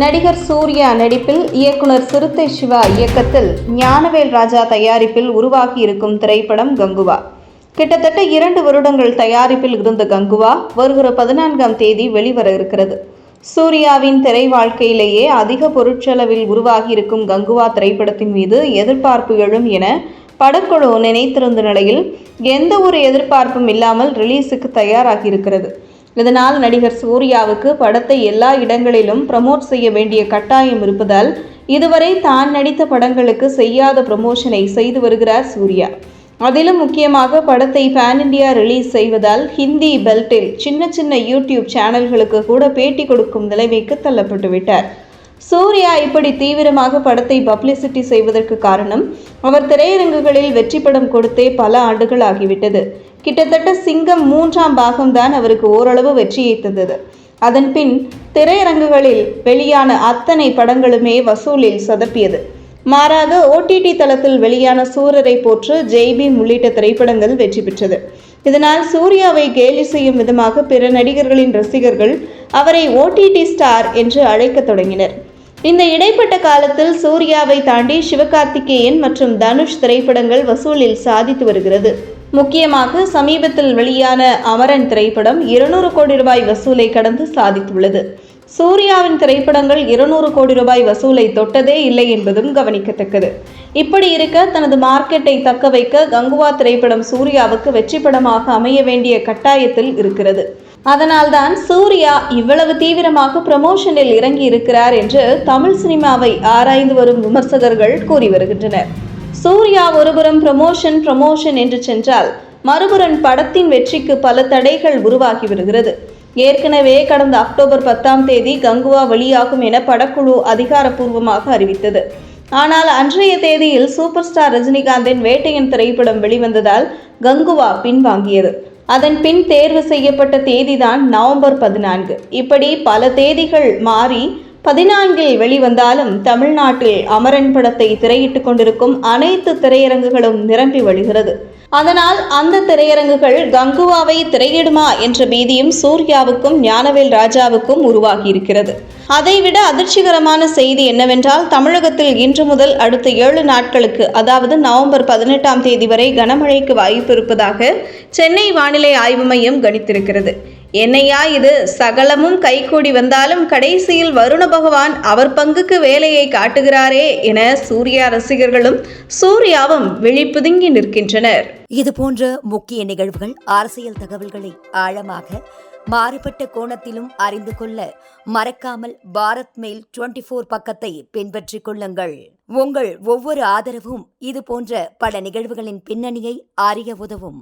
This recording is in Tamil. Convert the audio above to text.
நடிகர் சூர்யா நடிப்பில் இயக்குனர் சிறுத்தை சிவா இயக்கத்தில் ஞானவேல் ராஜா தயாரிப்பில் உருவாகி இருக்கும் திரைப்படம் கங்குவா. கிட்டத்தட்ட இரண்டு வருடங்கள் தயாரிப்பில் இருந்த கங்குவா வருகிற பதினான்காம் தேதி வெளிவர இருக்கிறது. சூர்யாவின் திரை வாழ்க்கையிலேயே அதிக பொருட்செலவில் உருவாகி இருக்கும் கங்குவா திரைப்படத்தின் மீது எதிர்பார்ப்பு எழும் என படக்குழு நினைத்திருந்த நிலையில் எந்த ஒரு எதிர்பார்ப்பும் இல்லாமல் ரிலீஸுக்கு தயாராகி இருக்கிறது. இதனால் நடிகர் சூர்யாவுக்கு படத்தை எல்லா இடங்களிலும் ப்ரமோட் செய்ய வேண்டிய கட்டாயம் இருப்பதால் இதுவரை தான் நடித்த படங்களுக்கு செய்யாத ப்ரமோஷனை செய்து வருகிறார் சூர்யா. அதிலும் முக்கியமாக படத்தை பேன் இண்டியா ரிலீஸ் செய்வதால் ஹிந்தி பெல்ட்டில் சின்ன சின்ன யூடியூப் சேனல்களுக்கு கூட பேட்டி கொடுக்கும் நிலைமைக்கு தள்ளப்பட்டு விட்டார் சூர்யா இப்படி தீவிரமாக படத்தை பப்ளிசிட்டி செய்வதற்கு காரணம் அவர் திரையரங்குகளில் வெற்றி படம் கொடுத்தே பல ஆண்டுகள் ஆகிவிட்டது கிட்டத்தட்ட சிங்கம் மூன்றாம் பாகம்தான் அவருக்கு ஓரளவு வெற்றியை தந்தது. அதன் பின் திரையரங்குகளில் வெளியான அத்தனை படங்களுமே வசூலில் சொதப்பியது. மாறாக ஓடிடி தளத்தில் வெளியான சூரரை போற்று ஜெய்பீம் உள்ளிட்ட திரைப்படங்கள் வெற்றி பெற்றது. இதனால் சூர்யாவை கேலி செய்யும் விதமாக பிற நடிகர்களின் ரசிகர்கள் அவரை ஓடிடி ஸ்டார் என்று அழைக்கத் தொடங்கினர். இந்த இடைப்பட்ட காலத்தில் சூர்யாவை தாண்டி சிவகார்த்திகேயன் மற்றும் தனுஷ் திரைப்படங்கள் வசூலில் சாதித்து வருகிறது. முக்கியமாக சமீபத்தில் வெளியான அமரன் திரைப்படம் இருநூறு கோடி ரூபாய் வசூலை கடந்து சாதித்துள்ளது. சூர்யாவின் திரைப்படங்கள் இருநூறு கோடி ரூபாய் வசூலை தொட்டதே இல்லை என்பதும் கவனிக்கத்தக்கது. இப்படி இருக்க தனது மார்க்கெட்டை தக்க வைக்க கங்குவா திரைப்படம் சூர்யாவுக்கு வெற்றி படமாக அமைய வேண்டிய கட்டாயத்தில் இருக்கிறது. அதனால்தான் சூர்யா இவ்வளவு தீவிரமாக ப்ரமோஷனில் இறங்கி இருக்கிறார் என்று தமிழ் சினிமாவை ஆராய்ந்து வரும் விமர்சகர்கள் கூறி வருகின்றனர். சூர்யா ஒருபுறம் ப்ரமோஷன் ப்ரமோஷன் என்று சென்றால் மறுபுறம் படத்தின் வெற்றிக்கு பல தடைகள் உருவாகி வருகிறது. ஏற்கனவே கடந்த அக்டோபர் பத்தாம் தேதி கங்குவா வெளியாகும் என படக்குழு அதிகாரப்பூர்வமாக அறிவித்தது. ஆனால் அன்றைய தேதியில் சூப்பர் ஸ்டார் ரஜினிகாந்தின் வேட்டையன் திரைப்படம் வெளிவந்ததால் கங்குவா பின்வாங்கியது. அதன் பின் தேர்வு செய்யப்பட்ட தேதிதான் நவம்பர் பதினான்கு. இப்படி பல தேதிகள் மாறி பதினான்கில் வெளிவந்தாலும் தமிழ்நாட்டில் அமரன் படத்தை திரையிட்டுக் கொண்டிருக்கும் அனைத்து திரையரங்குகளும் நிரம்பி வழிகிறது. அதனால் அந்த திரையரங்குகள் கங்குவாவை திரையிடுமா என்ற பீதியும் சூர்யாவுக்கும் ஞானவேல் ராஜாவுக்கும் உருவாகி இருக்கிறது அதைவிட அதிர்ச்சிகரமான செய்தி என்னவென்றால் தமிழகத்தில் இன்று முதல் அடுத்த ஏழு நாட்களுக்கு அதாவது நவம்பர் பதினெட்டாம் தேதி வரை கனமழைக்கு வாய்ப்பு இருப்பதாக சென்னை வானிலை ஆய்வு மையம் கணித்திருக்கிறது. என்னையா இது? சகலமும் கைகூடி வந்தாலும் கடைசியில் வருண பகவான் அவர் பங்குக்கு வேலையை காட்டுகிறாரே என சூர்யா ரசிகர்களும் சூர்யாவும் விழிப்புதுங்கி நிற்கின்றனர். இது போன்ற முக்கிய நிகழ்வுகள் அரசியல் தகவல்களை ஆழமாக மாறுபட்ட கோணத்திலும் அறிந்து கொள்ள மறக்காமல் பாரத் மெயில் டுவெண்டி ஃபோர் பக்கத்தை பின்பற்றிக் கொள்ளுங்கள். உங்கள் ஒவ்வொரு ஆதரவும் இது போன்ற பல நிகழ்வுகளின் பின்னணியை அறிய உதவும்.